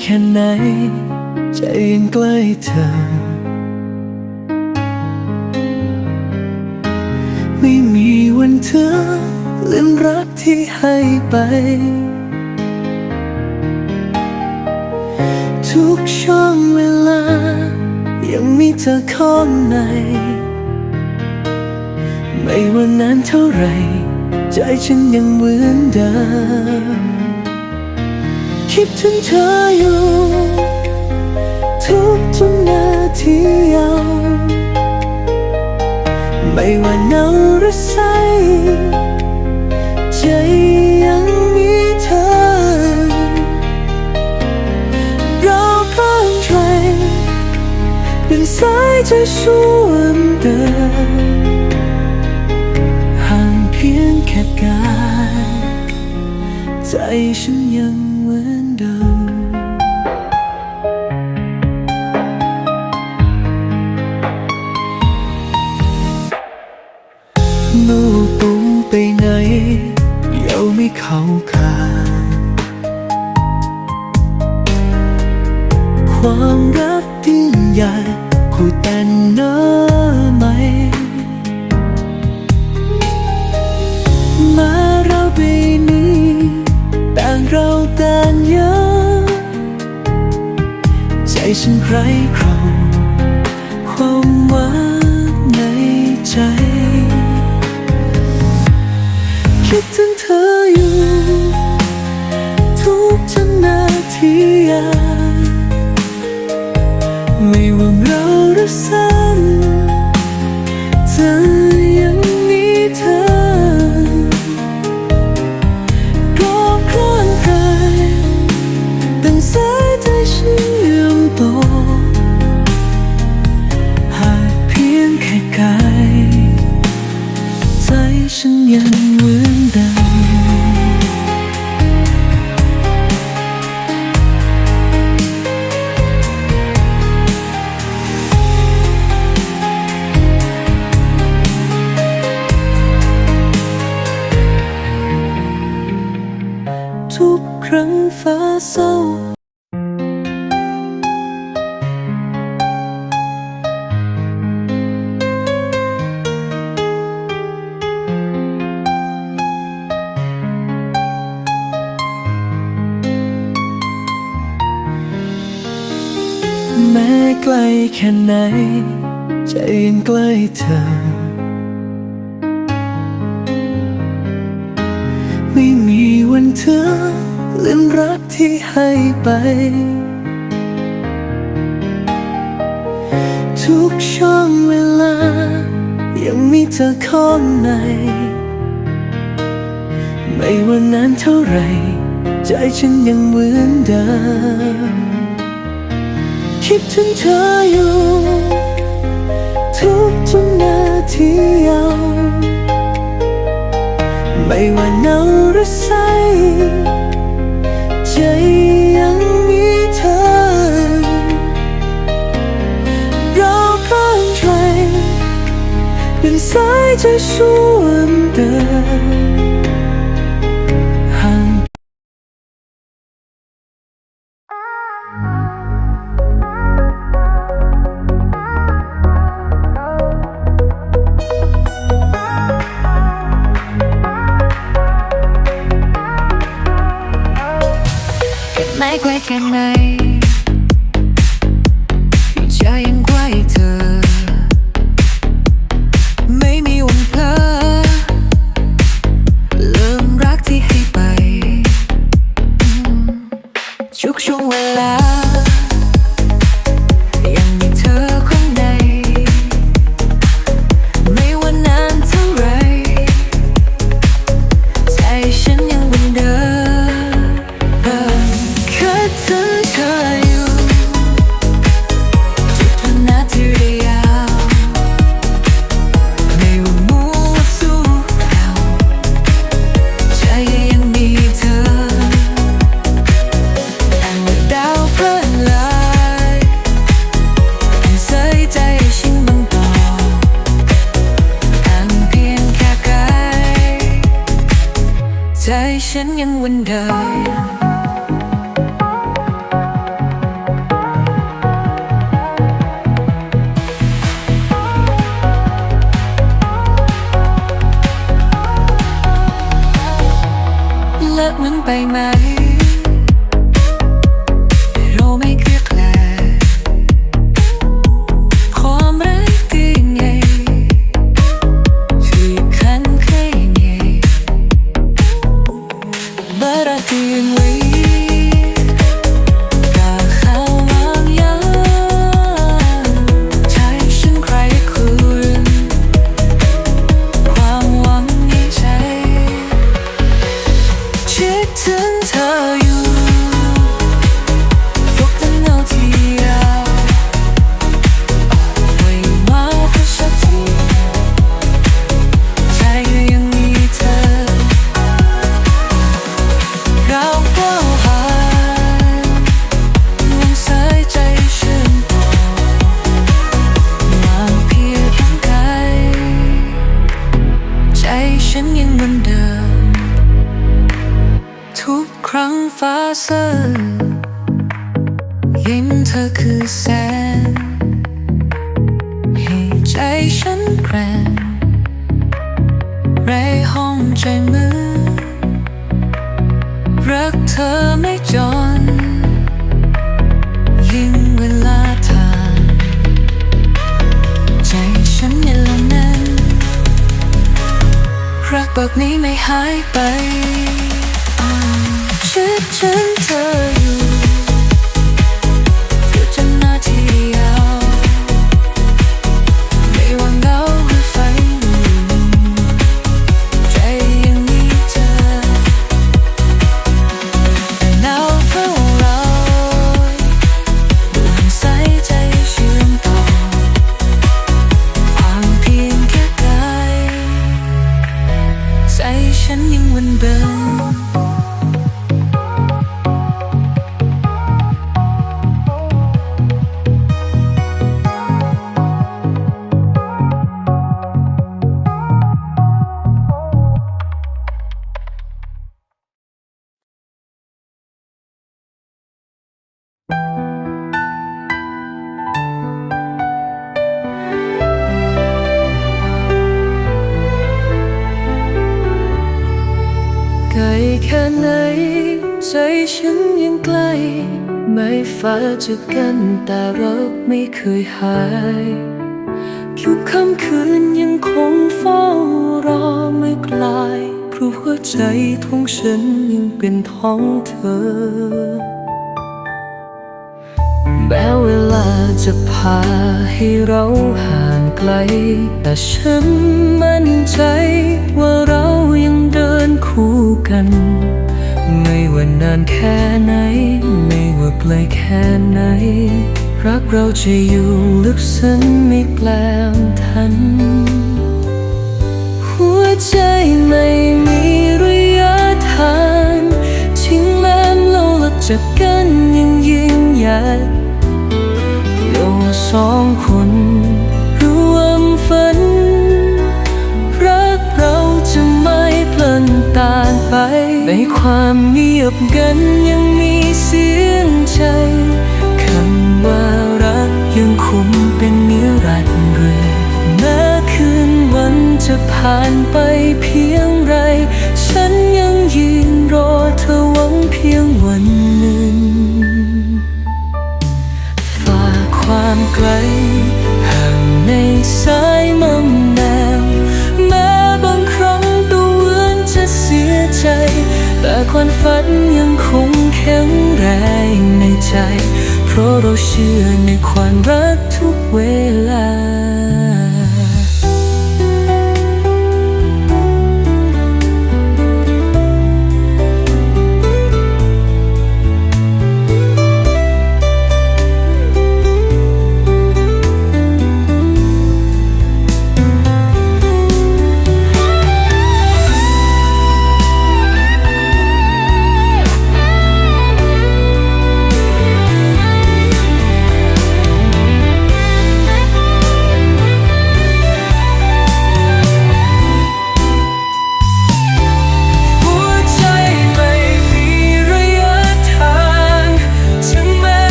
แค่ไหน ใจยังใกล้เธอ ไม่มีวันเธอลืมรักที่ให้ไป ทุกช่วงเวลา ยังมีเธอข้างใน ไม่ว่านานเท่าไร ใจฉันยังเหมือนเดิม คิดถึงเธออยู่ ทุกทุกนาทียาวไม่ว่าหนาวหรือใสใจยังมีเธอ เราข้างใครเป็นสายใจชวยเดินห่างเพียงแค่กายใจฉันยัง คิดถึงเธออยู่ ทุกจังนาทียามไม่ว่าเราหรือสั้นเฟ้าเศร้าแม้ไกลแค่ไหนใจยังใกล้เธอ ไม่มีวันเธอ ลืมรักที่ให้ไป ทุกช่วงเวลา ยังมีเธอข้างใน ไม่ว่านานเท่าไร ใจฉันยังเหมือนเดิม คิดถึงเธออยู่ ทุกทุกนาทียาวไม่ว่าหนาวหรือใส ใจยังมีเธอ เราข้างใจเป็นสายใจชวยเดิน ฉันแกร่งไรห้องใจมือ รักเธอไม่จน ยิ่งเวลาทานใจฉันยังละแน่นรักแบบนี้ไม่หายไป คิดถึงเธออยู่ ลแค่ไหน ใจฉันยังไกล ไม่ฟ้าจะกันแต่รักไม่เคยหายทุกค่ำคืนยังคงเฝ้ารอไม่คลายเพราะหัวใจของฉันยังเป็นท้องเธอ แม้เวลาจะพาให้เราห่างไกล แต่ฉันมั่นใจว่าเรา คู่กัน ไม่ว่านานแค่ไหน ไม่ว่าไกลแค่ไหน รักเราจะอยู่ลึกซึ้งไม่แปลงทัน หัวใจไม่มีระยะทางทิ้งแม้เราหลักจากกันยังยิ่งใหญ่เราสองคนรวมฝัน ในความเงียบกันยังมีเสียงใจคำว่ารักยังคงเป็นนิรันดร์เลยแม้คืนวันจะผ่านไปเพียงไร ฉันยังยืนรอเธอหวังเพียงวันหนึ่งฝ่าความไกลห่างในสาย แต่ความฝันยังคงแข็งแรงในใจ เพราะเราเชื่อในความรักทุกเวลา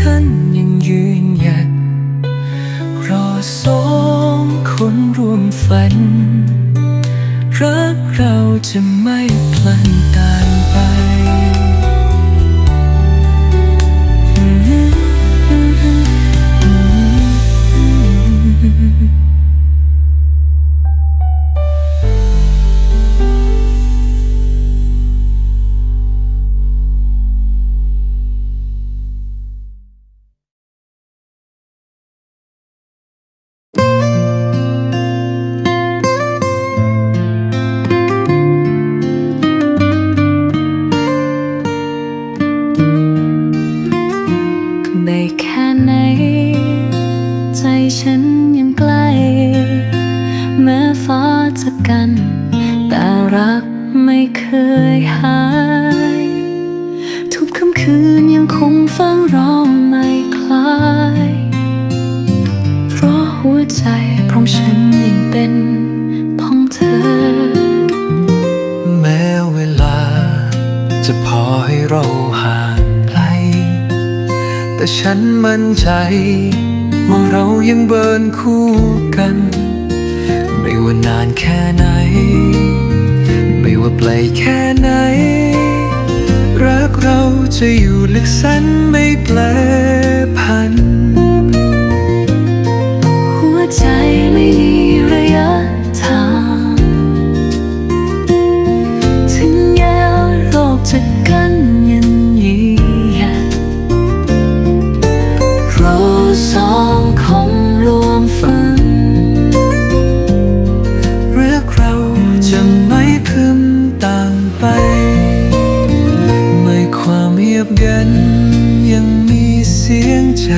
ขั้นยังยืนหยัดรอสองคนร่วมฝัน แค่ไหน ไม่ว่าไกลแค่ไหน รักเราจะอยู่ลึกสั้นไม่แปล สียงใจ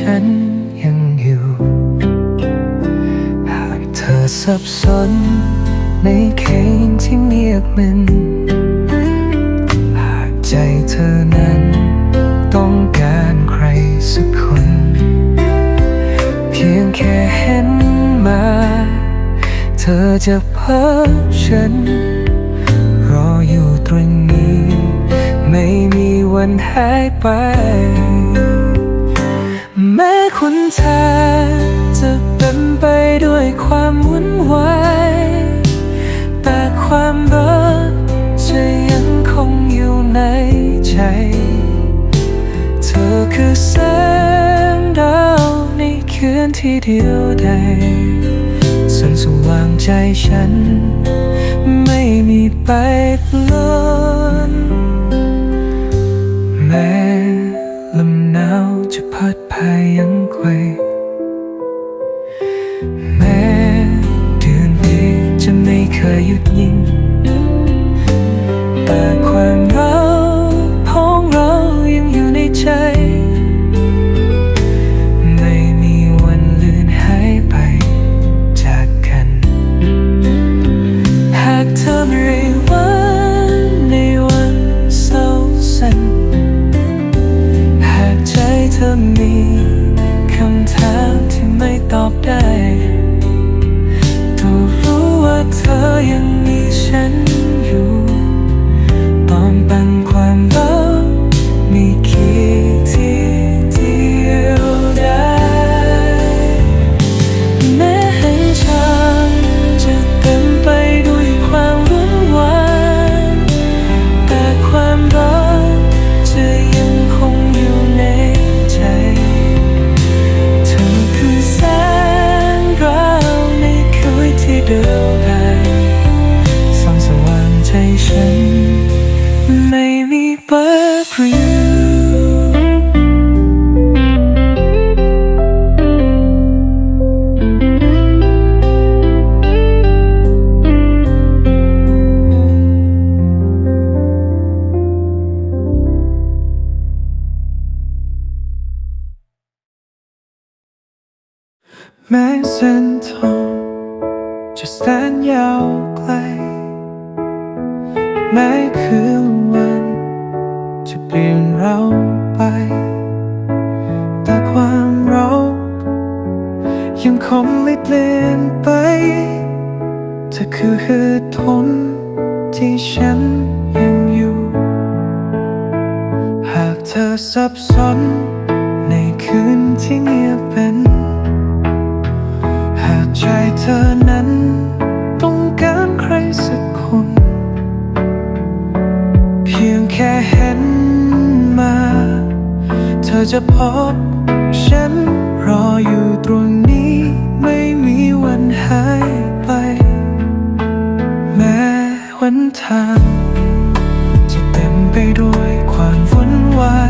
ฉันยังอยู่ หากเธอสับสน ในเพลงที่เมียกมัน หากใจเธอนั้น ต้องการใครสักคน เพียงแค่เห็นมา เธอจะเพ้อฉัน รออยู่ตรงนี้ ไม่มีวันหายไป คุณเธอ จะเป็นไปด้วยความวุ่นวายแต่ความรักจะยังคงอยู่ในใจ เธอคือแสงดาวในคืนที่เดียวดาส่วนสว่างใจฉัน ไม่มีไปปลนแม้ลมหนาวจะพัด 还阳归。แม้เดือนนี้จะไม่เคยหยุดยิง จะเปลี่ยนเราไป แต่ความรักยังคงไม่เปลี่ยนไปเธอคือเหตุผลที่ฉันยังอยู่ หากเธอสับสนในคืนที่เงียบเป็น หากใจเธอนั้น ธอจะพบ ฉันรออยู่ตรงนี้ไม่มีวันหายไป แม้วันทาง จะเต็มไปด้วยความวุ่นวาย